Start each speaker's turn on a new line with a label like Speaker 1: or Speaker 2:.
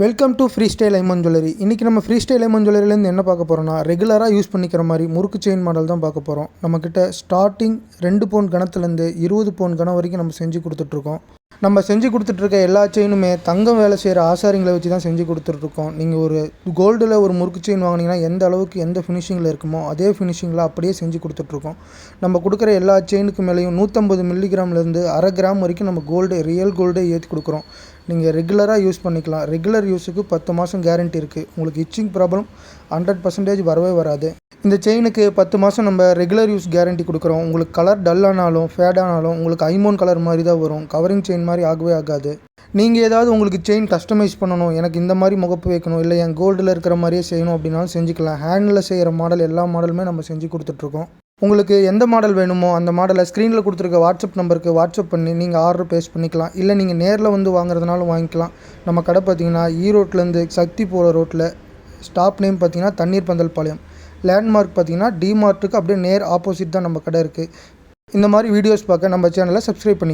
Speaker 1: Welcome to free style Aiman jewellery இன்றைக்கி நம்ம free style Ayman ஜுவல்லரிலேருந்து என்ன பார்க்க போகிறோம்னா ரெகுலராக யூஸ் பண்ணிக்கிற மாதிரி முறுக்கு செயின் மாடல் தான் பார்க்க போகிறோம் நம்மக்கிட்ட ஸ்டார்டிங் ரெண்டு பவுன் கணத்துலேருந்து இருபது பவுன் கணம் வரைக்கும் நம்ம செஞ்சு கொடுத்துட்ருக்கோம் நம்ம செஞ்சு கொடுத்துட்ருக்க எல்லா செயினுமே தங்கம் வேலை செய்கிற ஆசாரிங்களை வச்சு தான் செஞ்சு கொடுத்துட்ருக்கோம். நீங்கள் ஒரு கோல்டில் ஒரு முறுக்கு செயின் வாங்கினீங்கன்னா எந்த அளவுக்கு எந்த ஃபினிஷிங்கில் இருக்குமோ அதே ஃபினிஷிங்கில் அப்படியே செஞ்சு கொடுத்துட்ருக்கோம். நம்ம கொடுக்குற எல்லா செயினுக்கு மேலேயும் நூற்றம்பது மில்லிகிராம்லேருந்து அரை கிராம் வரைக்கும் நம்ம கோல்டு ரியல் கோல்டே ஏற்றி கொடுக்குறோம். நீங்கள் ரெகுலராக யூஸ் பண்ணிக்கலாம். ரெகுலர் யூஸுக்கு பத்து மாதம் கேரண்டி இருக்குது உங்களுக்கு இச்சிங் ப்ராப்ளம் ஹண்ட்ரட் பர்சன்டேஜ் வரவே வராது. இந்த செயினுக்கு பத்து மாதம் நம்ம ரெகுலர் யூஸ் கேரண்டி கொடுக்குறோம். உங்களுக்கு கலர் டல் ஆனாலும் ஃபேட் ஆனாலும் உங்களுக்கு ஐமோன் கலர் மாதிரி தான் வரும். கவரிங் செயின் மாதிரி ஆகவே ஆகாது. நீங்கள் ஏதாவது உங்களுக்கு செயின் கஸ்டமைஸ் பண்ணணும். எனக்கு இந்த மாதிரி முகப்பு வைக்கணும். இல்லை என் கோல்டில் இருக்கிற மாதிரியே செய்யணும் அப்படின்னாலும் செஞ்சுக்கலாம். ஹேண்டில் செய்கிற மாடல் எல்லா மாடலுமே நம்ம செஞ்சு கொடுத்துட்ருக்கோம். உங்களுக்கு எந்த மாடல் வேணுமோ அந்த மாடலை ஸ்க்ரீனில் கொடுத்துருக்க வாட்ஸ்அப் நம்பருக்கு வாட்ஸ்அப் பண்ணி நீங்கள் ஆர்டர் பேஸ் பண்ணிக்கலாம். இல்லை நீங்கள் நேரில் வந்து வாங்குறதுனாலும் வாங்கிக்கலாம். நம்ம கடை பார்த்தீங்கன்னா e ஈரோட்லேருந்து சக்தி போகிற ரோட்டில் ஸ்டாப் நேம் பார்த்தீங்கன்னா தண்ணீர் பந்தல் பாளையம். லேண்ட்மார்க் பார்த்திங்கன்னா டிமார்ட்டுக்கு அப்படியே நேர் ஆப்போசிட் தான் நம்ம கடை இருக்குது இந்த மாதிரி வீடியோஸ் பார்க்க நம்ம சேனலை சப்ஸ்கிரைப் பண்ணி